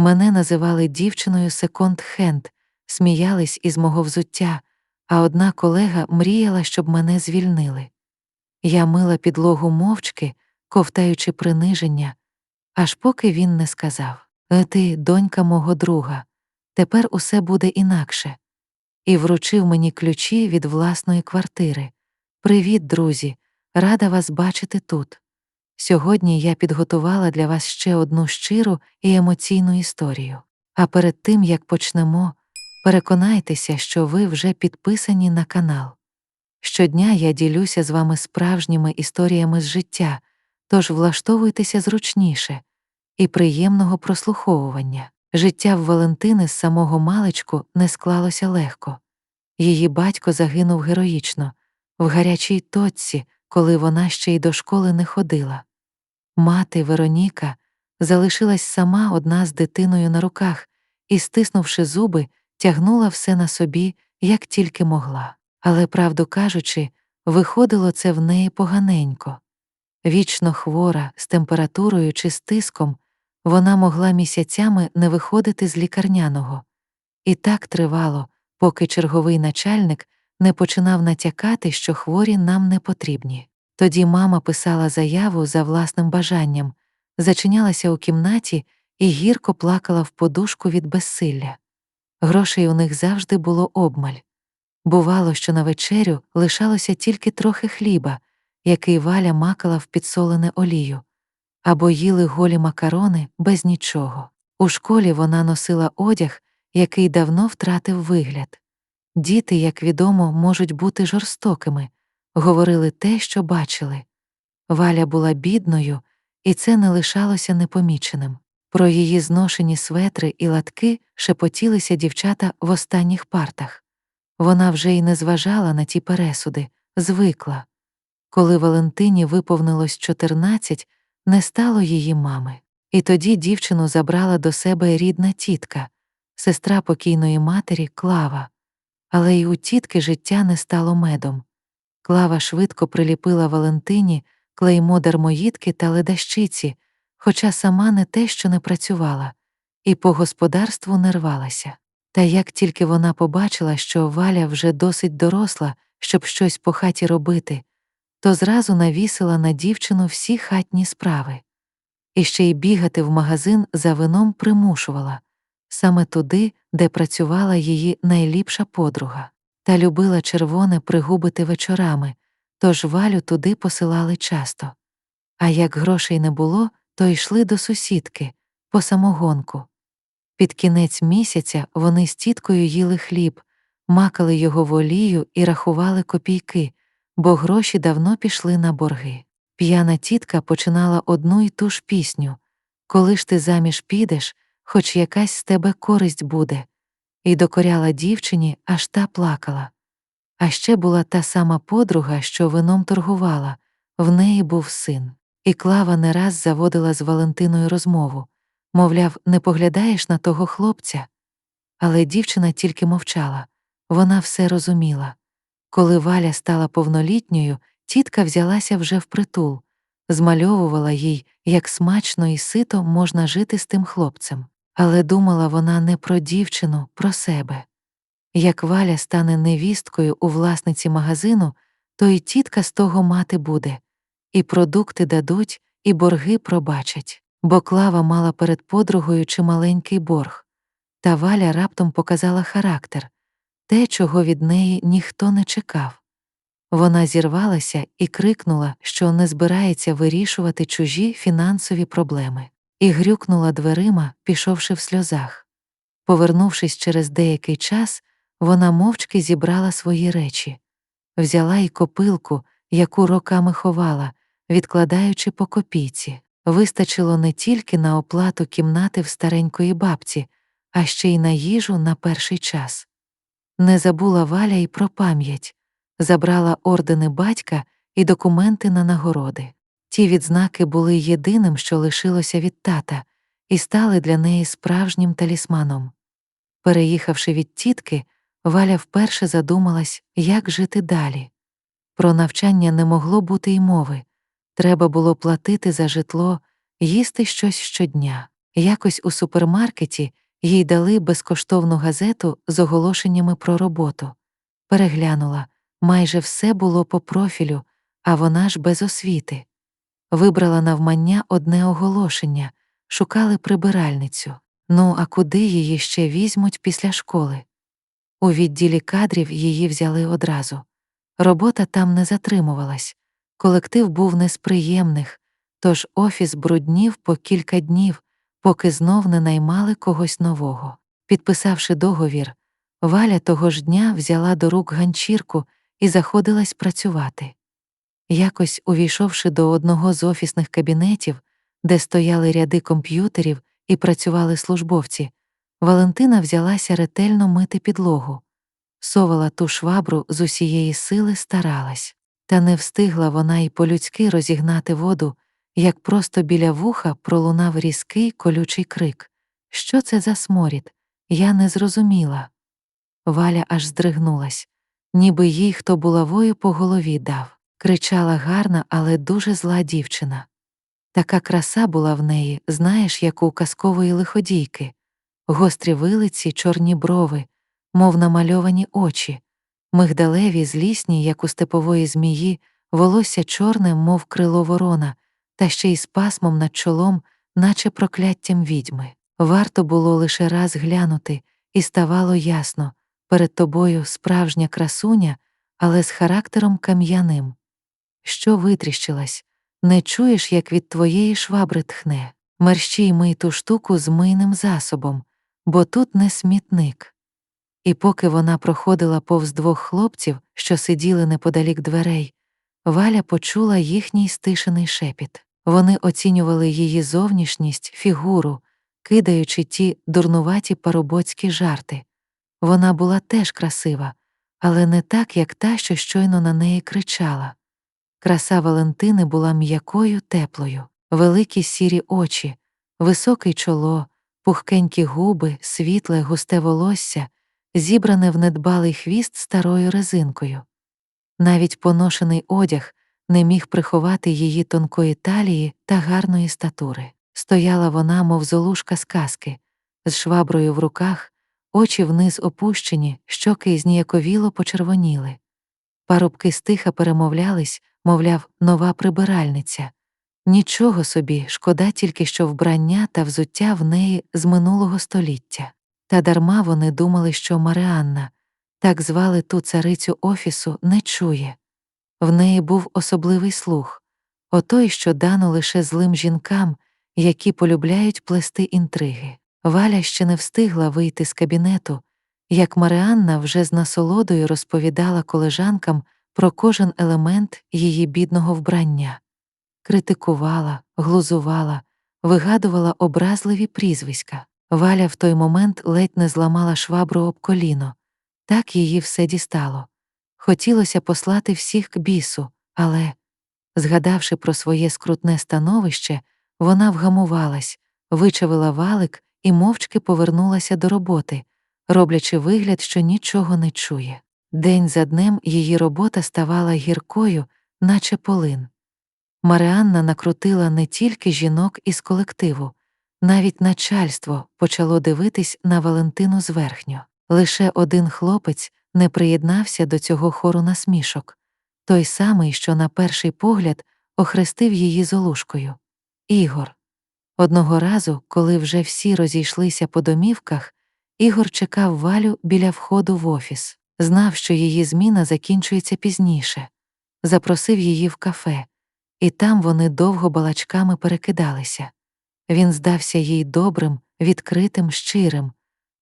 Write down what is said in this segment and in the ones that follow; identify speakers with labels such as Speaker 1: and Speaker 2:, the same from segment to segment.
Speaker 1: Мене називали дівчиною секонд-хенд, сміялись із мого взуття, а одна колега мріяла, щоб мене звільнили. Я мила підлогу мовчки, ковтаючи приниження, аж поки він не сказав «Е, Ти, донька мого друга, тепер усе буде інакше. І вручив мені ключі від власної квартири. Привіт, друзі, рада вас бачити тут. Сьогодні я підготувала для вас ще одну щиру і емоційну історію. А перед тим як почнемо, переконайтеся, що ви вже підписані на канал. Щодня я ділюся з вами справжніми історіями з життя, тож влаштовуйтеся зручніше і приємного прослуховування. Життя в Валентини з самого маличку не склалося легко. Її батько загинув героїчно, в гарячій точці, коли вона ще й до школи не ходила. Мати Вероніка залишилась сама одна з дитиною на руках і, стиснувши зуби, тягнула все на собі, як тільки могла. Але, правду кажучи, виходило це в неї поганенько. Вічно хвора, з температурою чи з тиском, вона могла місяцями не виходити з лікарняного. І так тривало, поки черговий начальник не починав натякати, що хворі нам не потрібні. Тоді мама писала заяву за власним бажанням, зачинялася у кімнаті і гірко плакала в подушку від безсилля. Грошей у них завжди було обмаль. Бувало, що на вечерю лишалося тільки трохи хліба, який валя макала в підсолене олію, або їли голі макарони без нічого. У школі вона носила одяг, який давно втратив вигляд. Діти, як відомо, можуть бути жорстокими, говорили те, що бачили. Валя була бідною, і це не лишалося непоміченим. Про її зношені светри і латки шепотілися дівчата в останніх партах. Вона вже й не зважала на ті пересуди, звикла. Коли Валентині виповнилось 14, не стало її мами. І тоді дівчину забрала до себе рідна тітка, сестра покійної матері Клава. Але й у тітки життя не стало медом. Клава швидко приліпила Валентині клеймо дармоїдки та ледащиці, хоча сама не те, що не працювала, і по господарству не рвалася. Та як тільки вона побачила, що Валя вже досить доросла, щоб щось по хаті робити, то зразу навісила на дівчину всі хатні справи. І ще й бігати в магазин за вином примушувала саме туди, де працювала її найліпша подруга, та любила червоне пригубити вечорами, тож валю туди посилали часто. А як грошей не було, то йшли до сусідки по самогонку. Під кінець місяця вони з тіткою їли хліб, макали його в олію і рахували копійки, бо гроші давно пішли на борги. П'яна тітка починала одну й ту ж пісню Коли ж ти заміж підеш, хоч якась з тебе користь буде, і докоряла дівчині, аж та плакала. А ще була та сама подруга, що вином торгувала, в неї був син. І Клава не раз заводила з Валентиною розмову мовляв, не поглядаєш на того хлопця. Але дівчина тільки мовчала вона все розуміла. Коли Валя стала повнолітньою, тітка взялася вже впритул, змальовувала їй, як смачно і сито можна жити з тим хлопцем. Але думала вона не про дівчину, про себе. Як Валя стане невісткою у власниці магазину, то і тітка з того мати буде, і продукти дадуть, і борги пробачать, бо клава мала перед подругою чималенький борг. Та Валя раптом показала характер те, чого від неї ніхто не чекав. Вона зірвалася і крикнула, що не збирається вирішувати чужі фінансові проблеми, і грюкнула дверима, пішовши в сльозах. Повернувшись через деякий час, вона мовчки зібрала свої речі, взяла й копилку, яку роками ховала, відкладаючи по копійці. Вистачило не тільки на оплату кімнати в старенької бабці, а ще й на їжу на перший час. Не забула Валя й про пам'ять, забрала ордени батька і документи на нагороди. Ті відзнаки були єдиним, що лишилося від тата, і стали для неї справжнім талісманом. Переїхавши від тітки, Валя вперше задумалась, як жити далі. Про навчання не могло бути й мови треба було платити за житло, їсти щось щодня. Якось у супермаркеті їй дали безкоштовну газету з оголошеннями про роботу. Переглянула майже все було по профілю, а вона ж без освіти. Вибрала навмання одне оголошення, шукали прибиральницю. Ну, а куди її ще візьмуть після школи? У відділі кадрів її взяли одразу. Робота там не затримувалась, колектив був не з приємних, тож офіс бруднів по кілька днів, поки знов не наймали когось нового. Підписавши договір, Валя того ж дня взяла до рук ганчірку і заходилась працювати. Якось, увійшовши до одного з офісних кабінетів, де стояли ряди комп'ютерів і працювали службовці, Валентина взялася ретельно мити підлогу. Совала ту швабру з усієї сили старалась, та не встигла вона й по-людськи розігнати воду, як просто біля вуха пролунав різкий колючий крик. Що це за сморід? Я не зрозуміла. Валя аж здригнулась, ніби їй хто булавою по голові дав. Кричала гарна, але дуже зла дівчина. Така краса була в неї, знаєш, як у казкової лиходійки, гострі вилиці, чорні брови, мов намальовані очі, мигдалеві, злісні, як у степової змії, волосся чорне, мов крило ворона, та ще й з пасмом над чолом, наче прокляттям відьми. Варто було лише раз глянути, і ставало ясно перед тобою справжня красуня, але з характером кам'яним. Що витріщилась, не чуєш, як від твоєї швабри тхне, мерщій мий ту штуку з мийним засобом, бо тут не смітник. І поки вона проходила повз двох хлопців, що сиділи неподалік дверей, Валя почула їхній стишений шепіт. Вони оцінювали її зовнішність, фігуру, кидаючи ті дурнуваті парубоцькі жарти. Вона була теж красива, але не так, як та, що щойно на неї кричала. Краса Валентини була м'якою, теплою, великі сірі очі, високе чоло, пухкенькі губи, світле, густе волосся, зібране в недбалий хвіст старою резинкою. Навіть поношений одяг не міг приховати її тонкої талії та гарної статури. Стояла вона, мов золушка з казки, з шваброю в руках, очі вниз опущені, щоки зніяковіло почервоніли. Парубки стиха перемовлялись, мовляв, нова прибиральниця. Нічого собі, шкода тільки що вбрання та взуття в неї з минулого століття. Та дарма вони думали, що Марианна, так звали ту царицю офісу, не чує. В неї був особливий слух отой, що дано лише злим жінкам, які полюбляють плести інтриги. Валя ще не встигла вийти з кабінету, як Марианна вже з насолодою розповідала колежанкам про кожен елемент її бідного вбрання, критикувала, глузувала, вигадувала образливі прізвиська. Валя в той момент ледь не зламала швабру об коліно, так її все дістало. Хотілося послати всіх к бісу, але, згадавши про своє скрутне становище, вона вгамувалась, вичавила валик і мовчки повернулася до роботи, роблячи вигляд, що нічого не чує. День за днем її робота ставала гіркою, наче полин. Марианна накрутила не тільки жінок із колективу, навіть начальство почало дивитись на Валентину зверхньо. Лише один хлопець не приєднався до цього хору насмішок, той самий, що на перший погляд охрестив її золушкою. Ігор. Одного разу, коли вже всі розійшлися по домівках, Ігор чекав валю біля входу в офіс, знав, що її зміна закінчується пізніше, запросив її в кафе, і там вони довго балачками перекидалися. Він здався їй добрим, відкритим, щирим,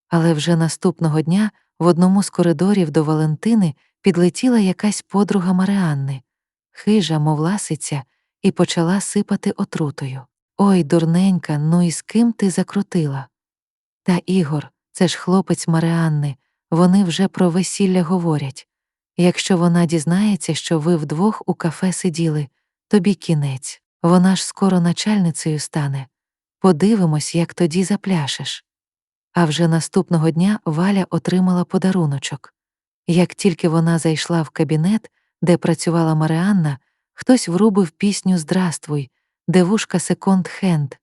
Speaker 1: але вже наступного дня в одному з коридорів до Валентини підлетіла якась подруга Марианни, хижа, мов ласиця, і почала сипати отрутою. Ой, дурненька, ну і з ким ти закрутила? Та Ігор, це ж хлопець Марианни, вони вже про весілля говорять. Якщо вона дізнається, що ви вдвох у кафе сиділи, тобі кінець, вона ж скоро начальницею стане. Подивимось, як тоді запляшеш. А вже наступного дня Валя отримала подаруночок. Як тільки вона зайшла в кабінет, де працювала Марианна, хтось врубив пісню Здравствуй, девушка секонд хенд,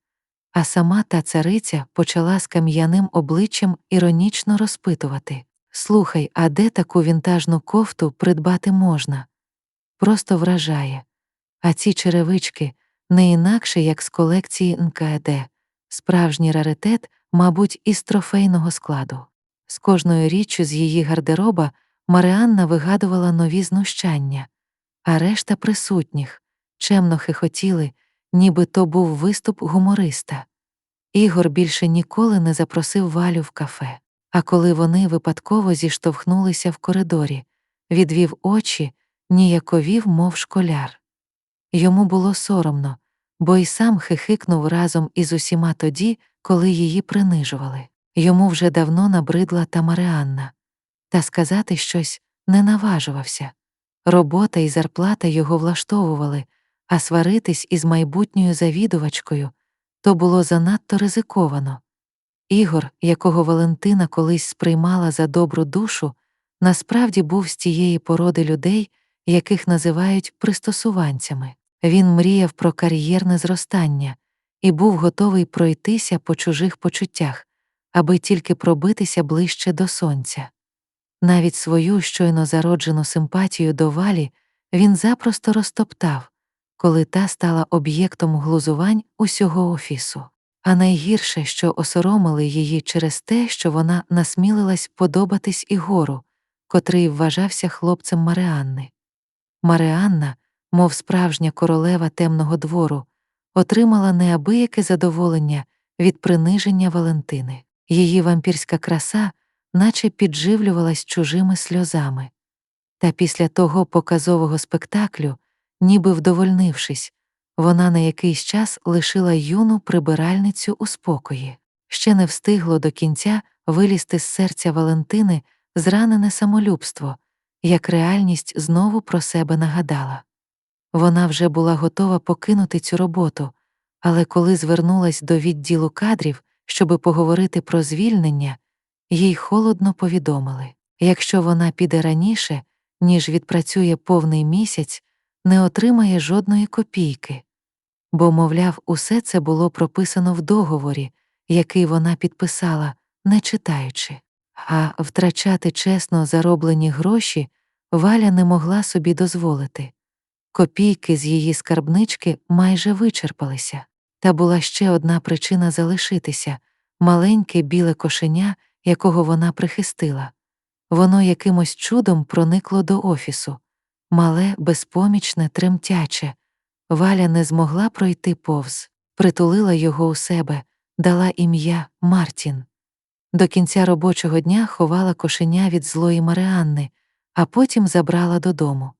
Speaker 1: а сама та цариця почала з кам'яним обличчям іронічно розпитувати Слухай, а де таку вінтажну кофту придбати можна? Просто вражає. А ці черевички не інакше, як з колекції НКД, справжній раритет, мабуть, із трофейного складу. З кожною річчю з її гардероба Маріанна вигадувала нові знущання, а решта присутніх чемно хихотіли, ніби то був виступ гумориста. Ігор більше ніколи не запросив Валю в кафе, а коли вони випадково зіштовхнулися в коридорі, відвів очі, ніяковів, мов школяр. Йому було соромно, бо й сам хихикнув разом із усіма тоді, коли її принижували. Йому вже давно набридла та Марианна. Та сказати щось не наважувався. Робота і зарплата його влаштовували, а сваритись із майбутньою завідувачкою то було занадто ризиковано. Ігор, якого Валентина колись сприймала за добру душу, насправді був з тієї породи людей, яких називають пристосуванцями. Він мріяв про кар'єрне зростання і був готовий пройтися по чужих почуттях, аби тільки пробитися ближче до сонця. Навіть свою щойно зароджену симпатію до валі він запросто розтоптав, коли та стала об'єктом глузувань усього офісу. А найгірше, що осоромили її через те, що вона насмілилась подобатись Ігору, котрий вважався хлопцем Марианни. Марианна, мов справжня королева темного двору, отримала неабияке задоволення від приниження Валентини. Її вампірська краса наче підживлювалась чужими сльозами. Та після того показового спектаклю, ніби вдовольнившись, вона на якийсь час лишила юну прибиральницю у спокої. Ще не встигло до кінця вилізти з серця Валентини зранене самолюбство, як реальність знову про себе нагадала. Вона вже була готова покинути цю роботу, але коли звернулась до відділу кадрів, щоби поговорити про звільнення, їй холодно повідомили якщо вона піде раніше, ніж відпрацює повний місяць, не отримає жодної копійки. Бо, мовляв, усе це було прописано в договорі, який вона підписала, не читаючи, а втрачати чесно зароблені гроші Валя не могла собі дозволити. Копійки з її скарбнички майже вичерпалися, та була ще одна причина залишитися маленьке біле кошеня, якого вона прихистила. Воно якимось чудом проникло до офісу, мале, безпомічне, тремтяче. Валя не змогла пройти повз, притулила його у себе, дала ім'я Мартін. До кінця робочого дня ховала кошеня від злої Марианни, а потім забрала додому.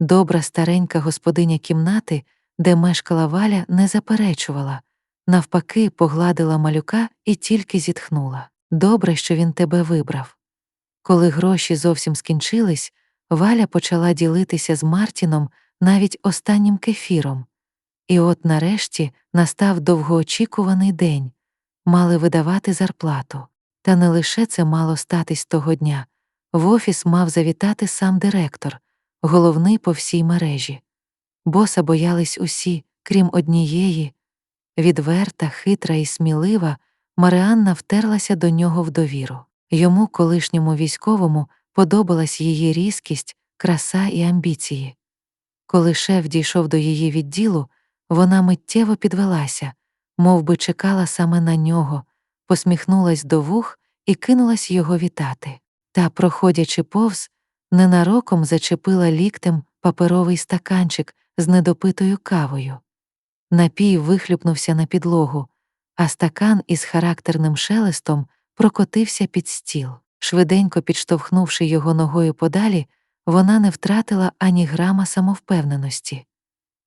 Speaker 1: Добра старенька господиня кімнати, де мешкала Валя, не заперечувала, навпаки, погладила малюка і тільки зітхнула. Добре, що він тебе вибрав. Коли гроші зовсім скінчились, Валя почала ділитися з Мартіном навіть останнім кефіром. І от нарешті настав довгоочікуваний день мали видавати зарплату. Та не лише це мало статись того дня. В офіс мав завітати сам директор, головний по всій мережі. Боса боялись усі, крім однієї. Відверта, хитра і смілива, Марианна втерлася до нього в довіру. Йому, колишньому військовому, подобалась її різкість, краса і амбіції. Коли шеф дійшов до її відділу, вона миттєво підвелася, мов би чекала саме на нього, посміхнулась до вух і кинулась його вітати. Та, проходячи повз, ненароком зачепила ліктем паперовий стаканчик з недопитою кавою. Напій вихлюпнувся на підлогу, а стакан із характерним шелестом прокотився під стіл. Швиденько підштовхнувши його ногою подалі, вона не втратила ані грама самовпевненості.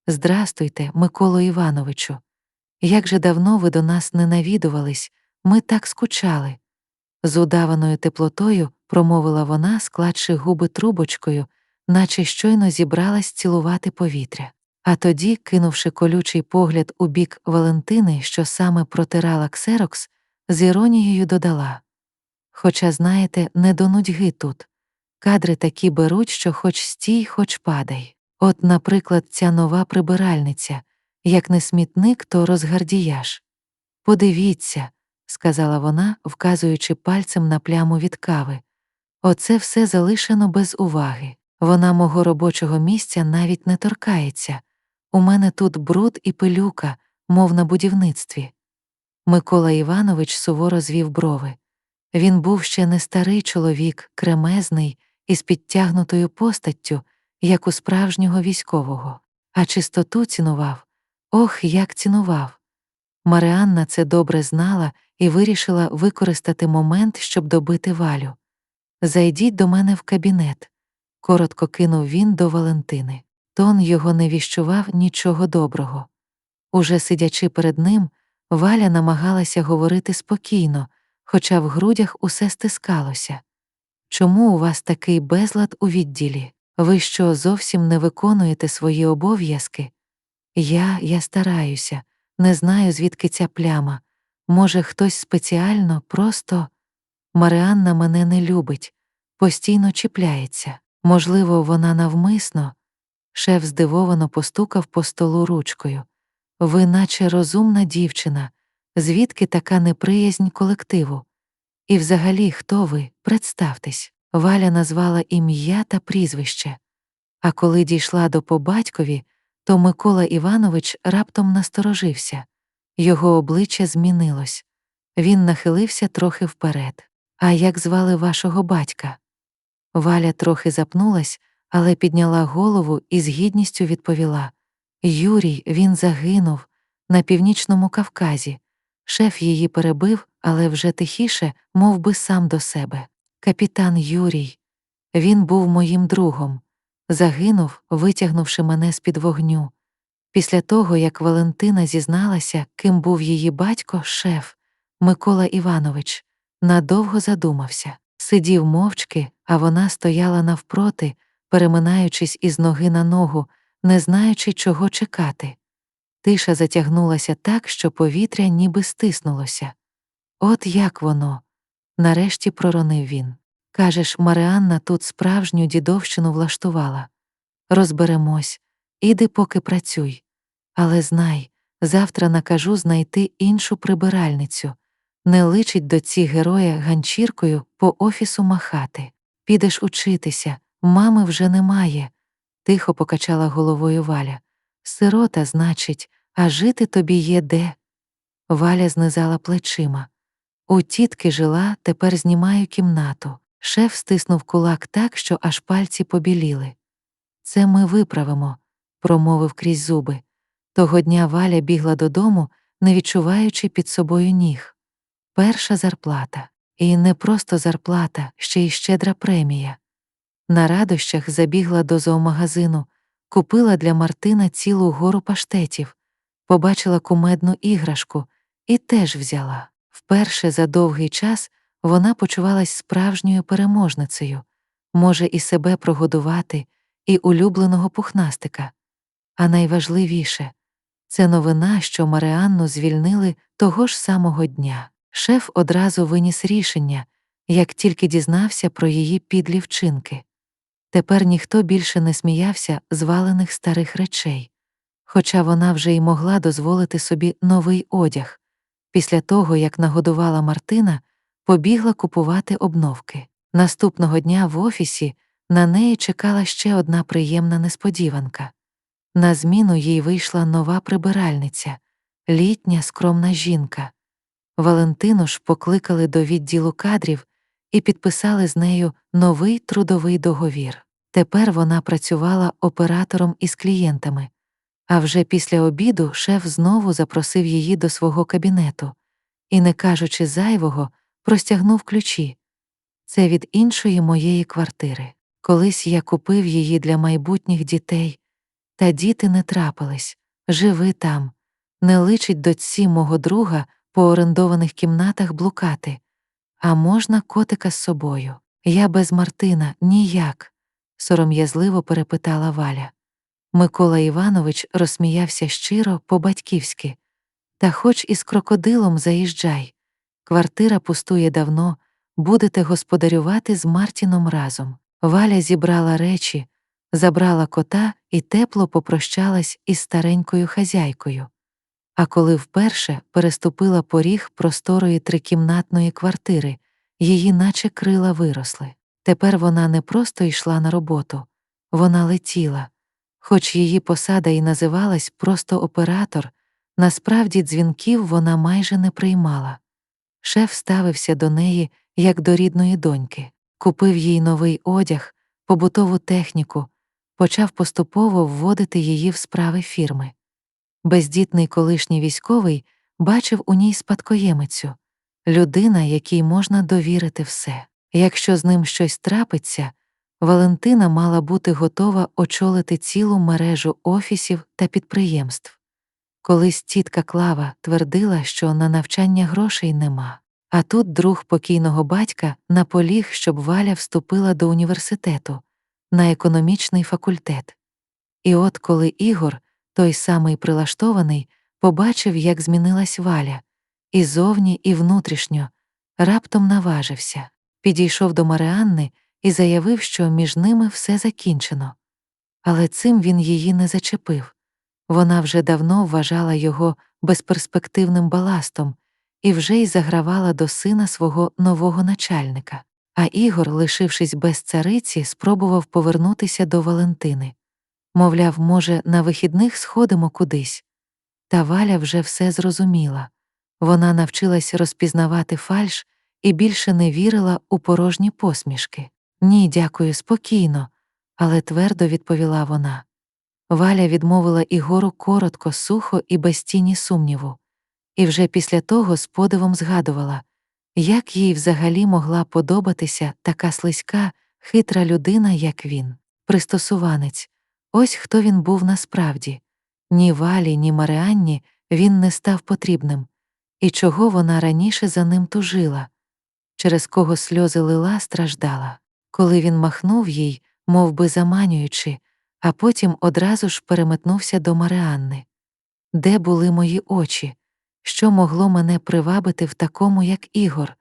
Speaker 1: Здрастуйте, Миколо Івановичу. Як же давно ви до нас не навідувались, ми так скучали. З удаваною теплотою промовила вона, складши губи трубочкою, наче щойно зібралась цілувати повітря. А тоді, кинувши колючий погляд у бік Валентини, що саме протирала ксерокс, з іронією додала Хоча, знаєте, не до нудьги тут. Кадри такі беруть, що хоч стій, хоч падай. От, наприклад, ця нова прибиральниця як не смітник, то розгардіяш. Подивіться, сказала вона, вказуючи пальцем на пляму від кави. Оце все залишено без уваги. Вона мого робочого місця навіть не торкається. У мене тут бруд і пилюка, мов на будівництві. Микола Іванович суворо звів брови. Він був ще не старий чоловік, кремезний, із підтягнутою постаттю, як у справжнього військового, а чистоту цінував. Ох, як цінував. Маріанна це добре знала і вирішила використати момент, щоб добити валю. Зайдіть до мене в кабінет, коротко кинув він до Валентини. Тон його не віщував нічого доброго. Уже сидячи перед ним, Валя намагалася говорити спокійно, хоча в грудях усе стискалося. Чому у вас такий безлад у відділі? Ви що зовсім не виконуєте свої обов'язки? Я, я стараюся, не знаю, звідки ця пляма. Може, хтось спеціально, просто Маріанна мене не любить, постійно чіпляється. Можливо, вона навмисно. Шеф здивовано постукав по столу ручкою. Ви, наче розумна дівчина, звідки така неприязнь колективу? І взагалі, хто ви? Представтесь. Валя назвала ім'я та прізвище. А коли дійшла до побатькові, то Микола Іванович раптом насторожився. Його обличчя змінилось. Він нахилився трохи вперед. А як звали вашого батька? Валя трохи запнулась, але підняла голову і з гідністю відповіла Юрій, він загинув на північному Кавказі. Шеф її перебив, але вже тихіше, мов би сам до себе. Капітан Юрій. Він був моїм другом. Загинув, витягнувши мене з-під вогню. Після того, як Валентина зізналася, ким був її батько, шеф Микола Іванович, надовго задумався, сидів мовчки, а вона стояла навпроти, переминаючись із ноги на ногу, не знаючи, чого чекати. Тиша затягнулася так, що повітря ніби стиснулося. От як воно. Нарешті проронив він. Кажеш, Марианна тут справжню дідовщину влаштувала. Розберемось, іди поки працюй. Але знай, завтра накажу знайти іншу прибиральницю. Не личить до ці героя ганчіркою по офісу махати. Підеш учитися, мами вже немає. Тихо покачала головою Валя. Сирота, значить, а жити тобі є де. Валя знизала плечима. У тітки жила, тепер знімаю кімнату. Шеф стиснув кулак так, що аж пальці побіліли. Це ми виправимо, промовив крізь зуби. Того дня Валя бігла додому, не відчуваючи під собою ніг. Перша зарплата. І не просто зарплата, ще й щедра премія. На радощах забігла до зоомагазину, купила для Мартина цілу гору паштетів, побачила кумедну іграшку і теж взяла. Вперше за довгий час вона почувалась справжньою переможницею, може і себе прогодувати, і улюбленого пухнастика. А найважливіше це новина, що Марианну звільнили того ж самого дня. Шеф одразу виніс рішення, як тільки дізнався про її підлі вчинки. Тепер ніхто більше не сміявся з валених старих речей, хоча вона вже й могла дозволити собі новий одяг. Після того, як нагодувала Мартина, побігла купувати обновки. Наступного дня в офісі на неї чекала ще одна приємна несподіванка. На зміну їй вийшла нова прибиральниця, літня скромна жінка. Валентину ж покликали до відділу кадрів і підписали з нею новий трудовий договір. Тепер вона працювала оператором із клієнтами, а вже після обіду шеф знову запросив її до свого кабінету і, не кажучи зайвого, простягнув ключі. Це від іншої моєї квартири. Колись я купив її для майбутніх дітей, та діти не трапились. Живи там, не личить дочці мого друга по орендованих кімнатах блукати, а можна котика з собою. Я без Мартина ніяк, сором'язливо перепитала Валя. Микола Іванович розсміявся щиро по-батьківськи. Та хоч із крокодилом заїжджай. Квартира пустує давно, будете господарювати з Мартіном разом. Валя зібрала речі, забрала кота і тепло попрощалась із старенькою хазяйкою. А коли вперше переступила поріг просторої трикімнатної квартири, її наче крила виросли. Тепер вона не просто йшла на роботу, вона летіла. Хоч її посада і називалась просто оператор, насправді дзвінків вона майже не приймала. Шеф ставився до неї як до рідної доньки, купив їй новий одяг, побутову техніку, почав поступово вводити її в справи фірми. Бездітний колишній військовий бачив у ній спадкоємицю, людина, якій можна довірити все. Якщо з ним щось трапиться, Валентина мала бути готова очолити цілу мережу офісів та підприємств. Колись тітка Клава твердила, що на навчання грошей нема, а тут друг покійного батька наполіг, щоб Валя вступила до університету на економічний факультет. І от коли Ігор, той самий прилаштований, побачив, як змінилась Валя, і зовні, і внутрішньо, раптом наважився, підійшов до Маріанни і заявив, що між ними все закінчено. Але цим він її не зачепив. Вона вже давно вважала його безперспективним баластом і вже й загравала до сина свого нового начальника. А Ігор, лишившись без цариці, спробував повернутися до Валентини. Мовляв, може, на вихідних сходимо кудись. Та Валя вже все зрозуміла. Вона навчилась розпізнавати фальш і більше не вірила у порожні посмішки. Ні, дякую, спокійно, але твердо відповіла вона. Валя відмовила Ігору коротко, сухо і без тіні сумніву, і вже після того з подивом згадувала, як їй взагалі могла подобатися така слизька, хитра людина, як він, пристосуванець. Ось хто він був насправді. Ні Валі, ні Маріанні він не став потрібним, і чого вона раніше за ним тужила, через кого сльози лила, страждала, коли він махнув їй, мов би заманюючи, а потім одразу ж переметнувся до Маріанни. Де були мої очі? Що могло мене привабити в такому, як Ігор?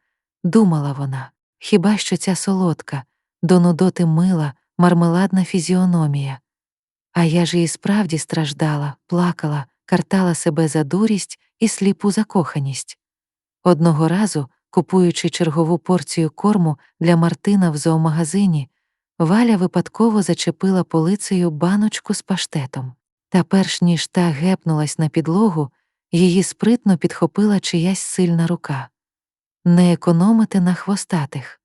Speaker 1: думала вона. Хіба що ця солодка, до нудоти мила, мармеладна фізіономія. А я ж і справді страждала, плакала, картала себе за дурість і сліпу закоханість. Одного разу, купуючи чергову порцію корму для Мартина в зоомагазині, Валя випадково зачепила полицею баночку з паштетом. Та перш ніж та гепнулась на підлогу, її спритно підхопила чиясь сильна рука. Не економити на хвостатих,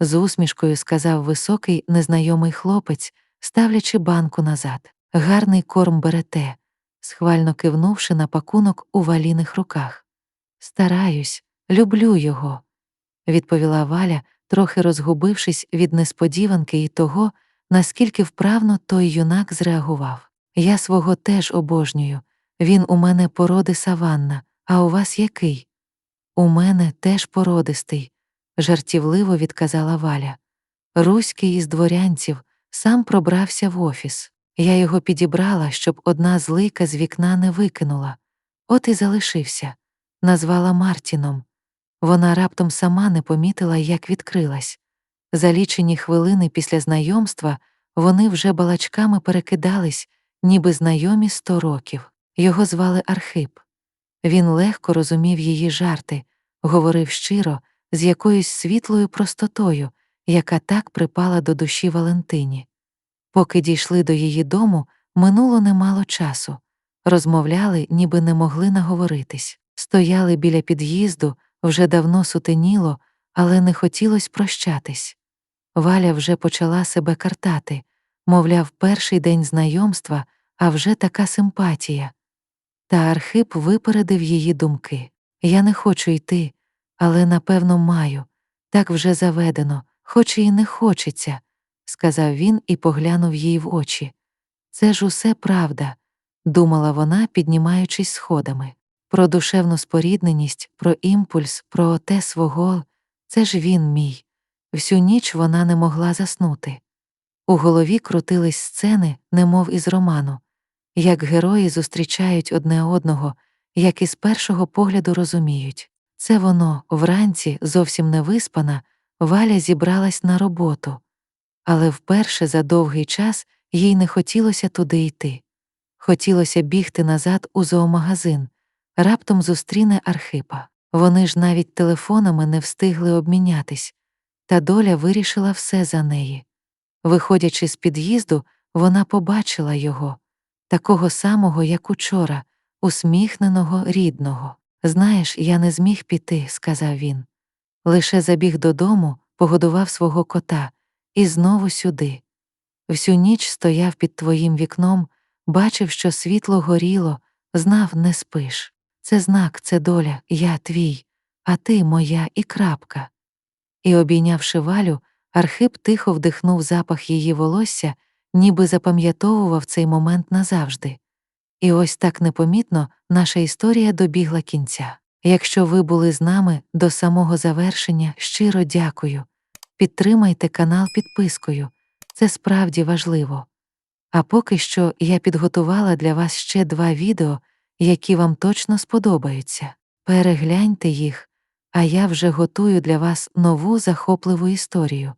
Speaker 1: з усмішкою сказав високий незнайомий хлопець, ставлячи банку назад. Гарний корм берете, схвально кивнувши на пакунок у валіних руках. Стараюсь, люблю його, відповіла Валя, трохи розгубившись від несподіванки і того, наскільки вправно той юнак зреагував. Я свого теж обожнюю. Він у мене породи саванна, а у вас який? У мене теж породистий, жартівливо відказала Валя. Руський із дворянців сам пробрався в офіс. Я його підібрала, щоб одна злийка з вікна не викинула. От і залишився, назвала Мартіном. Вона раптом сама не помітила, як відкрилась. За лічені хвилини після знайомства вони вже балачками перекидались, ніби знайомі сто років. Його звали Архип. Він легко розумів її жарти, говорив щиро, з якоюсь світлою простотою, яка так припала до душі Валентині. Поки дійшли до її дому, минуло немало часу. Розмовляли, ніби не могли наговоритись. Стояли біля під'їзду, вже давно сутеніло, але не хотілось прощатись. Валя вже почала себе картати, мовляв, перший день знайомства, а вже така симпатія. Та Архип випередив її думки. Я не хочу йти, але напевно маю. Так вже заведено, хоч і не хочеться, сказав він і поглянув їй в очі. Це ж усе правда, думала вона, піднімаючись сходами. Про душевну спорідненість, про імпульс, про те свого, це ж він мій. Всю ніч вона не могла заснути. У голові крутились сцени, немов із роману, як герої зустрічають одне одного, як із першого погляду розуміють. Це воно вранці, зовсім не виспана, Валя зібралась на роботу, але вперше за довгий час їй не хотілося туди йти. Хотілося бігти назад у зоомагазин, раптом зустріне Архипа. Вони ж навіть телефонами не встигли обмінятись, та доля вирішила все за неї. Виходячи з під'їзду, вона побачила його, такого самого, як учора, усміхненого, рідного. Знаєш, я не зміг піти, сказав він. Лише забіг додому, погодував свого кота і знову сюди. Всю ніч стояв під твоїм вікном, бачив, що світло горіло, знав, не спиш. Це знак, це доля, я твій, а ти моя і крапка. І, обійнявши валю, Архип тихо вдихнув запах її волосся, ніби запам'ятовував цей момент назавжди. І ось так непомітно наша історія добігла кінця. Якщо ви були з нами до самого завершення, щиро дякую. Підтримайте канал підпискою, це справді важливо. А поки що я підготувала для вас ще два відео, які вам точно сподобаються. Перегляньте їх, а я вже готую для вас нову захопливу історію.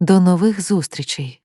Speaker 1: До нових зустрічей!